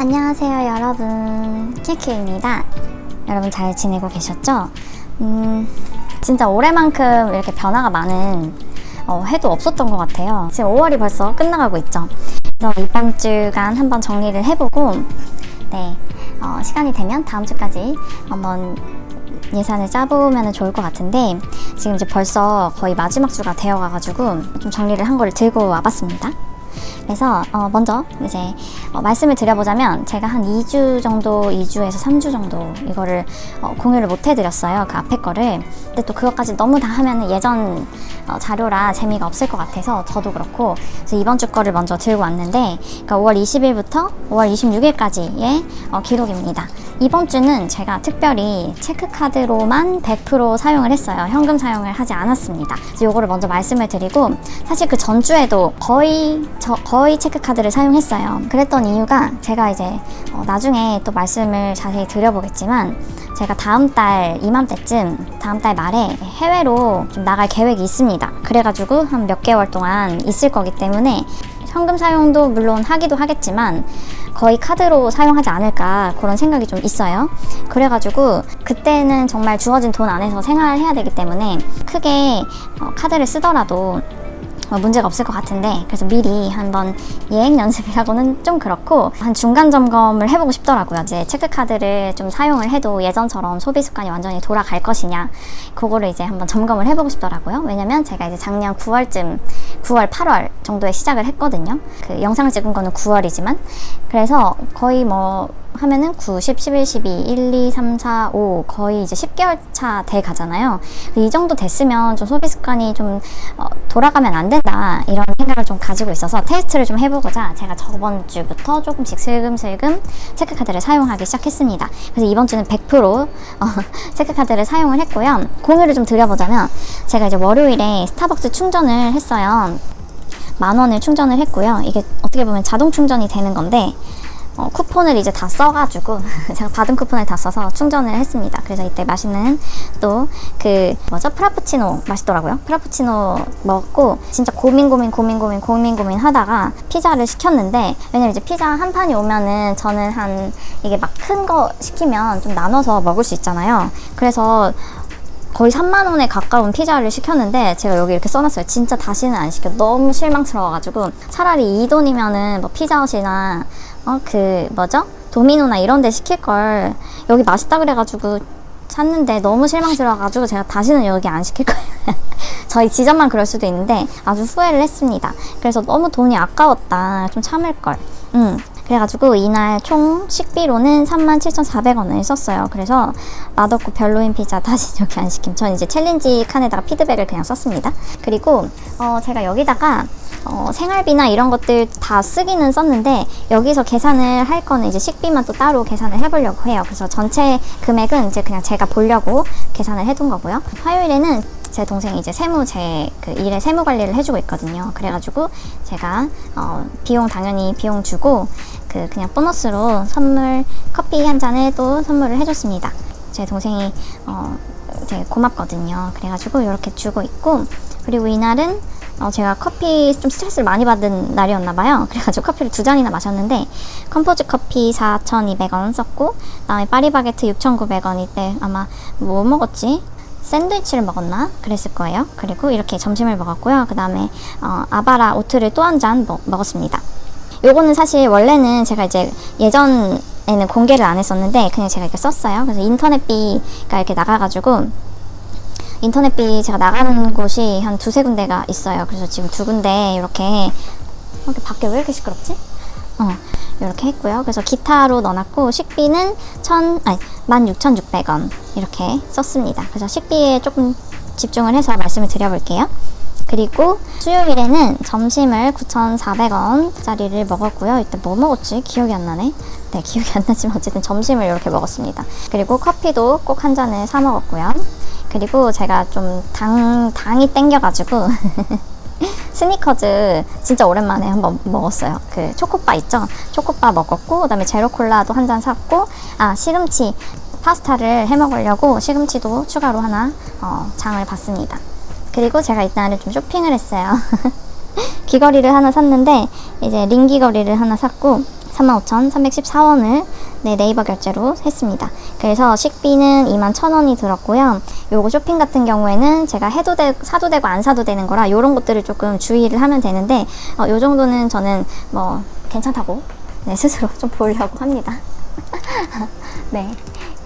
안녕하세요, 여러분. 키키입니다. 여러분 잘 지내고 계셨죠? 음, 진짜 올해만큼 이렇게 변화가 많은 어, 해도 없었던 것 같아요. 지금 5월이 벌써 끝나가고 있죠. 그래서 이번 주간 한번 정리를 해보고, 네, 어, 시간이 되면 다음 주까지 한번 예산을 짜보면 좋을 것 같은데, 지금 이제 벌써 거의 마지막 주가 되어가가지고 좀 정리를 한 거를 들고 와봤습니다. 그래서 어, 먼저 이제 어, 말씀을 드려보자면 제가 한 2주 정도, 2주에서 3주 정도 이거를 어, 공유를 못 해드렸어요. 그 앞에 거를. 근데 또 그것까지 너무 다 하면 예전 어, 자료라 재미가 없을 것 같아서 저도 그렇고 그래서 이번 주 거를 먼저 들고 왔는데 그러니까 5월 20일부터 5월 26일까지의 어, 기록입니다. 이번 주는 제가 특별히 체크카드로만 100% 사용을 했어요. 현금 사용을 하지 않았습니다. 그래서 요거를 먼저 말씀을 드리고 사실 그 전주에도 거의 저 거의 체크카드를 사용했어요. 그랬던 이유가 제가 이제 어, 나중에 또 말씀을 자세히 드려보겠지만 제가 다음 달 이맘때쯤 다음 달 말에 해외로 좀 나갈 계획이 있습니다. 그래가지고 한 몇 개월 동안 있을 거기 때문에 현금 사용도 물론 하기도 하겠지만 거의 카드로 사용하지 않을까 그런 생각이 좀 있어요. 그래가지고 그때는 정말 주어진 돈 안에서 생활을 해야 되기 때문에 크게 어, 카드를 쓰더라도 어, 문제가 없을 것 같은데 그래서 미리 한번 예행 연습이라고는 좀 그렇고 한 중간 점검을 해보고 싶더라고요. 이제 체크카드를 좀 사용을 해도 예전처럼 소비 습관이 완전히 돌아갈 것이냐 그거를 이제 한번 점검을 해보고 싶더라고요. 왜냐면 제가 이제 작년 9월쯤 9월 8월 정도에 시작을 했거든요. 그 영상을 찍은 거는 9월이지만 그래서 거의 뭐 하면은 9, 10, 11, 12, 1, 2, 3, 4, 5 거의 이제 10개월 차 돼 가잖아요. 이 정도 됐으면 좀 소비 습관이 좀 어, 돌아가면 안 된다 이런 생각을 좀 가지고 있어서 테스트를 좀 해보고자 제가 저번 주부터 조금씩 슬금슬금 체크카드를 사용하기 시작했습니다. 그래서 이번 주는 100% 어, 체크카드를 사용을 했고요. 공유를 좀 드려보자면 제가 이제 월요일에 스타벅스 충전을 했어요. 만 원을 충전을 했고요. 이게 어떻게 보면 자동 충전이 되는 건데 어, 쿠폰을 이제 다 써가지고 제가 받은 쿠폰을 다 써서 충전을 했습니다. 그래서 이때 맛있는 또 그 뭐죠 프라푸치노 맛있더라고요. 프라푸치노 먹고 진짜 고민 고민 고민 고민 고민 고민 하다가 피자를 시켰는데 왜냐면 이제 피자 한 판이 오면은 저는 한 이게 막 큰 거 시키면 좀 나눠서 먹을 수 있잖아요. 그래서 거의 3만 원에 가까운 피자를 시켰는데 제가 여기 이렇게 써놨어요. 진짜 다시는 안 시켜. 너무 실망스러워가지고 차라리 이 돈이면은 뭐 피자헛이나 어 그 뭐죠 도미노나 이런 데 시킬 걸 여기 맛있다 그래가지고 샀는데 너무 실망스러워가지고 제가 다시는 여기 안 시킬 거예요. 저희 지점만 그럴 수도 있는데 아주 후회를 했습니다. 그래서 너무 돈이 아까웠다. 좀 참을 걸. 음. 그래가지고 이날 총 식비로는 37,400원을 썼어요. 그래서 맛없고 별로인 피자 다시 여기 안 시킴. 전 이제 챌린지 칸에다가 피드백을 그냥 썼습니다. 그리고 어, 제가 여기다가 어, 생활비나 이런 것들 다 쓰기는 썼는데 여기서 계산을 할 거는 이제 식비만 또 따로 계산을 해보려고 해요. 그래서 전체 금액은 이제 그냥 제가 보려고 계산을 해둔 거고요. 화요일에는 제 동생이 이제 세무 제 그 일에 세무 관리를 해주고 있거든요. 그래가지고 제가 어, 비용 당연히 비용 주고 그 그냥 보너스로 선물 커피 한 잔을 또 선물을 해줬습니다. 제 동생이 어, 되게 고맙거든요. 그래가지고 이렇게 주고 있고 그리고 이날은 어, 제가 커피 좀 스트레스를 많이 받은 날이었나 봐요. 그래가지고 커피를 두 잔이나 마셨는데 컴포즈 커피 4,200원 썼고 그다음에 파리바게트 6,900원 이때 아마 뭐 먹었지? 샌드위치를 먹었나? 그랬을 거예요. 그리고 이렇게 점심을 먹었고요. 그 다음에 어, 아바라 오트를 또 한 잔 먹었습니다. 요거는 사실 원래는 제가 이제 예전에는 공개를 안 했었는데 그냥 제가 이렇게 썼어요. 그래서 인터넷비가 이렇게 나가가지고 인터넷비 제가 나가는 곳이 한 두세 군데가 있어요. 그래서 지금 두 군데 이렇게 이렇게 밖에 왜 이렇게 시끄럽지? 어, 이렇게 했고요. 그래서 기타로 넣어놨고 식비는 천 아니 16,600원 이렇게 썼습니다. 그래서 식비에 조금 집중을 해서 말씀을 드려볼게요. 그리고 수요일에는 점심을 9,400원짜리를 먹었고요. 이때 뭐 먹었지? 기억이 안 나네. 네, 기억이 안 나지만 어쨌든 점심을 이렇게 먹었습니다. 그리고 커피도 꼭 한 잔을 사 먹었고요. 그리고 제가 좀 당, 당이 땡겨가지고 스니커즈 진짜 오랜만에 한번 먹었어요. 그 초코바 있죠? 초코바 먹었고, 그 다음에 제로 콜라도 한 잔 샀고, 아, 시금치. 파스타를 해 먹으려고 시금치도 추가로 하나 어, 장을 봤습니다. 그리고 제가 이날은 좀 쇼핑을 했어요. 귀걸이를 하나 샀는데 이제 링 귀걸이를 하나 샀고 35,314원을 네, 네이버 결제로 했습니다. 그래서 식비는 21,000원이 들었고요. 요거 쇼핑 같은 경우에는 제가 해도 되, 사도 되고 안 사도 되는 거라 요런 것들을 조금 주의를 하면 되는데 어, 요 정도는 저는 뭐 괜찮다고 네, 스스로 좀 보려고 합니다. 네.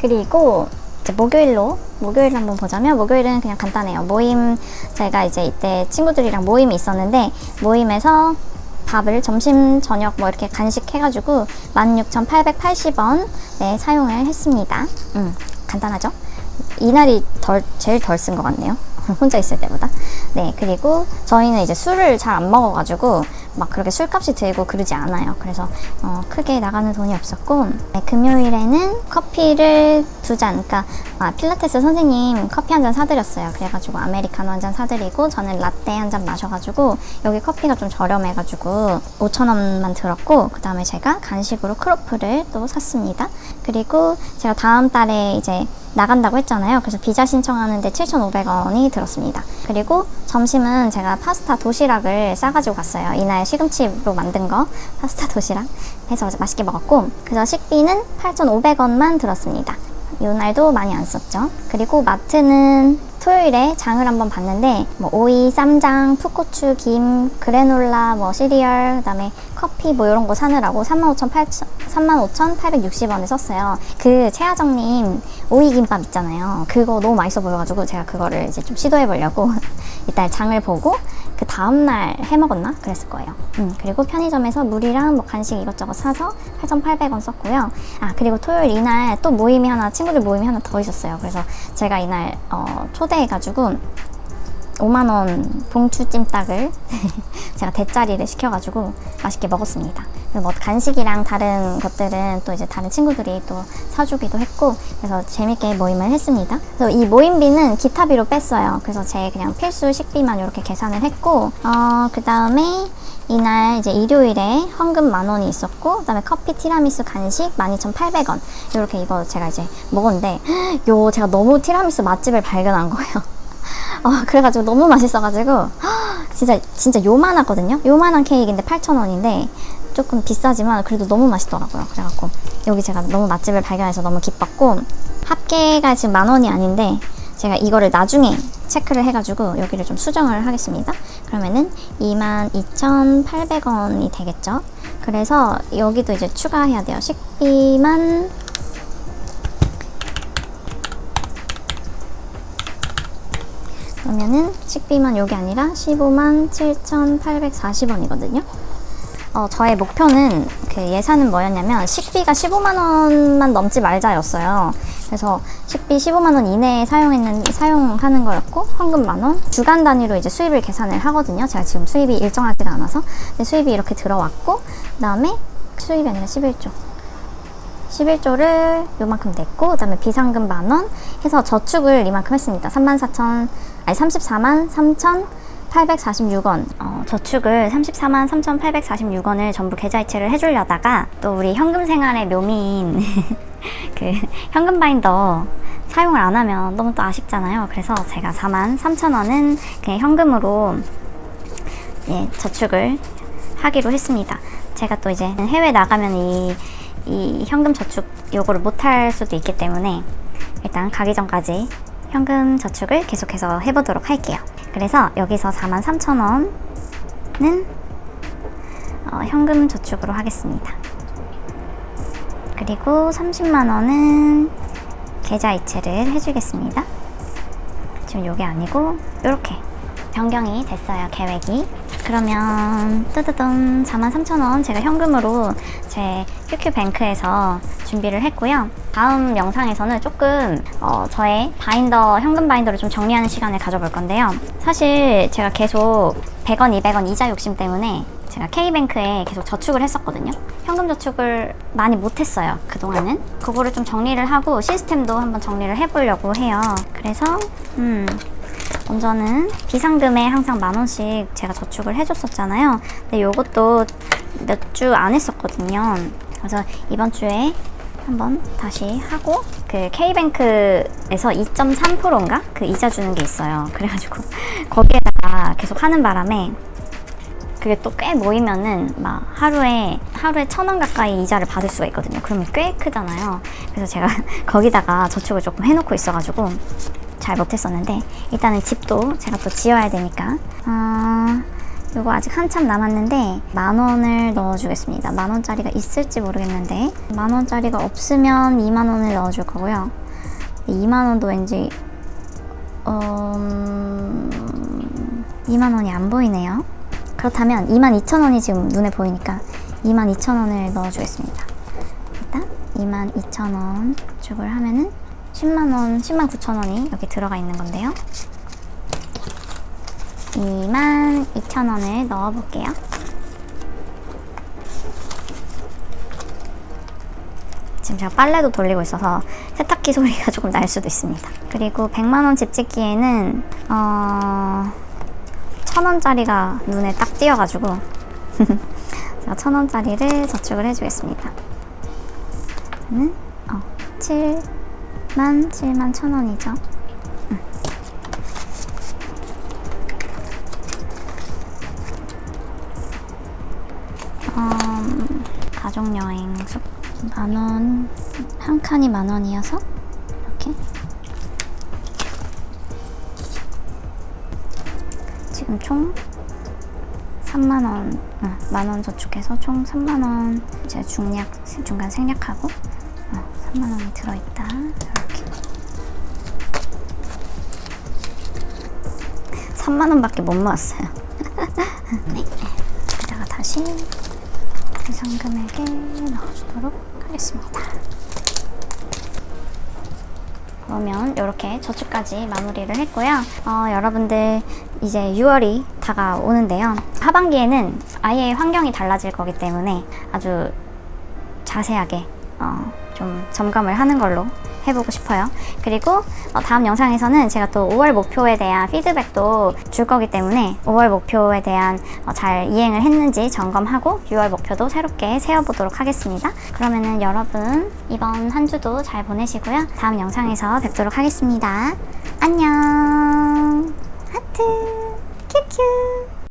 그리고 이제 목요일로 목요일 한번 보자면 목요일은 그냥 간단해요. 모임 제가 이제 이때 친구들이랑 모임이 있었는데 모임에서 밥을 점심 저녁 뭐 이렇게 간식 해가지고 16,880원 네 사용을 했습니다. 음 간단하죠? 이날이 덜 제일 덜 쓴 것 같네요. 혼자 있을 때보다. 네, 그리고 저희는 이제 술을 잘 안 먹어가지고 막 그렇게 술값이 들고 그러지 않아요. 그래서 어, 크게 나가는 돈이 없었고 네, 금요일에는 커피를 두 잔, 그러니까 아, 필라테스 선생님 커피 한 잔 사드렸어요. 그래가지고 아메리카노 한 잔 사드리고 저는 라떼 한 잔 마셔가지고 여기 커피가 좀 저렴해가지고 5천 원만 들었고 그 다음에 제가 간식으로 크로플을 또 샀습니다. 그리고 제가 다음 달에 이제 나간다고 했잖아요. 그래서 비자 신청하는데 7,500원이 들었습니다. 그리고 점심은 제가 파스타 도시락을 싸가지고 갔어요. 이날 시금치로 만든 거 파스타 도시락 해서 맛있게 먹었고 그래서 식비는 8,500원만 들었습니다. 이 날도 많이 안 썼죠. 그리고 마트는 토요일에 장을 한번 봤는데 뭐 오이, 쌈장, 풋고추, 김, 그래놀라, 뭐 시리얼, 그다음에 커피 뭐 이런 거 사느라고 35,860원을 썼어요. 그 최하정님 오이 김밥 있잖아요. 그거 너무 맛있어 보여가지고 제가 그거를 이제 좀 시도해 보려고 이따 장을 보고 그 다음날 해 먹었나? 그랬을 거예요. 음, 그리고 편의점에서 물이랑 뭐 간식 이것저것 사서 8,800원 썼고요. 아, 그리고 토요일 이날 또 모임이 하나, 친구들 모임이 하나 더 있었어요. 그래서 제가 이날 어, 초대 해가지고 5만원 봉추 찜닭을 제가 대짜리를 시켜가지고 맛있게 먹었습니다. 뭐 간식이랑 다른 것들은 또 이제 다른 친구들이 또 사주기도 했고 그래서 재밌게 모임을 했습니다. 그래서 이 모임비는 기타비로 뺐어요. 그래서 제 그냥 필수 식비만 이렇게 계산을 했고 어, 그 다음에 이날 이제 일요일에 현금 만 원이 있었고 그다음에 커피 티라미수 간식 12,800원 이렇게 이거 제가 이제 먹었는데 요 제가 너무 티라미수 맛집을 발견한 거예요. 어, 그래가지고 너무 맛있어가지고 진짜 진짜 요만하거든요. 요만한 케이크인데 8,000원인데 조금 비싸지만 그래도 너무 맛있더라고요. 그래갖고 여기 제가 너무 맛집을 발견해서 너무 기뻤고 합계가 지금 만 원이 아닌데 제가 이거를 나중에 체크를 해가지고 여기를 좀 수정을 하겠습니다. 그러면은 22,800원이 되겠죠. 그래서 여기도 이제 추가해야 돼요. 식비만 그러면은 식비만 여기 아니라 15만 7,840원이거든요. 어, 저의 목표는 그 예산은 뭐였냐면 식비가 15만 원만 넘지 말자였어요. 그래서 식비 15만 원 이내에 사용했는 사용하는 거였고 현금 만 원. 주간 단위로 이제 수입을 계산을 하거든요. 제가 지금 수입이 일정하지가 않아서 수입이 이렇게 들어왔고 그다음에 수입이 아니라 11조. 11조를 요만큼 냈고 그다음에 비상금 만 원 해서 저축을 이만큼 했습니다. 34,000 아니 34만 3천 846원 어, 저축을 34만 3,846원을 전부 계좌이체를 해주려다가 또 우리 현금 생활의 묘미인 그 현금 바인더 사용을 안 하면 너무 또 아쉽잖아요. 그래서 제가 4만 3천 원은 그냥 현금으로 예, 저축을 하기로 했습니다. 제가 또 이제 해외 나가면 이, 이 현금 저축 요거를 못 할 수도 있기 때문에 일단 가기 전까지 현금 저축을 계속해서 해보도록 할게요. 그래서 여기서 43,000원은 어, 현금 저축으로 하겠습니다. 그리고 30만원은 계좌 이체를 해주겠습니다. 지금 요게 아니고 요렇게 변경이 됐어요 계획이. 그러면 뜨드든 43,000원 제가 현금으로 제 QQ뱅크에서 준비를 했고요. 다음 영상에서는 조금 어, 저의 바인더 현금 바인더를 좀 정리하는 시간을 가져볼 건데요. 사실 제가 계속 100원 200원 이자 욕심 때문에 제가 K뱅크에 계속 저축을 했었거든요 현금 저축을 많이 못했어요 그동안은 그거를 좀 정리를 하고 시스템도 한번 정리를 해보려고 해요 그래서 음 먼저는 비상금에 항상 만 원씩 제가 저축을 해줬었잖아요. 근데 요것도 몇 주 안 했었거든요. 그래서 이번 주에 한번 다시 하고 그 K뱅크에서 2.3%인가 그 이자 주는 게 있어요. 그래가지고 거기에다가 계속 하는 바람에 그게 또 꽤 모이면은 막 하루에 하루에 천 원 가까이 이자를 받을 수가 있거든요. 그러면 꽤 크잖아요. 그래서 제가 거기다가 저축을 조금 해놓고 있어가지고 잘 못했었는데 일단은 집도 제가 또 지어야 되니까 아 요거 아직 한참 남았는데 만 원을 넣어주겠습니다. 만 원짜리가 있을지 모르겠는데 만 원짜리가 없으면 2만 원을 넣어줄 거고요. 2만 원도 왠지 음, 2만 원이 안 보이네요. 그렇다면 2만 2천 원이 지금 눈에 보이니까 2만 2천 원을 넣어주겠습니다. 일단 2만 2천 원 주을 하면은 10만 원, 10만 9천 원이 여기 들어가 있는 건데요. 2만 2천 원을 넣어볼게요. 지금 제가 빨래도 돌리고 있어서 세탁기 소리가 조금 날 수도 있습니다. 그리고 100만 원 집 짓기에는 어... 천 원짜리가 눈에 딱 띄어가지고 제가 천 원짜리를 저축을 해주겠습니다. 저는 어, 7만 7만 천 원이죠. 음. 음, 가족 여행 숙 만원 한 칸이 만 원이어서 이렇게 지금 총 3만 원, 어, 만원 저축해서 총 3만 원 제가 중략 중간 생략하고 어, 3만 원이 들어있다. 이렇게 3만 원밖에 못 모았어요. 네, 여기다가 다시 상금액에 넣어주도록 하겠습니다. 그러면 이렇게 저축까지 마무리를 했고요. 어, 여러분들 이제 6월이 다가오는데요. 하반기에는 아예 환경이 달라질 거기 때문에 아주 자세하게 어, 좀 점검을 하는 걸로 해보고 싶어요. 그리고 어, 다음 영상에서는 제가 또 5월 목표에 대한 피드백도 줄 거기 때문에 5월 목표에 대한 어, 잘 이행을 했는지 점검하고 6월 목표도 새롭게 세워보도록 하겠습니다. 그러면은 여러분 이번 한 주도 잘 보내시고요. 다음 영상에서 뵙도록 하겠습니다. 안녕. 하트. 큐큐.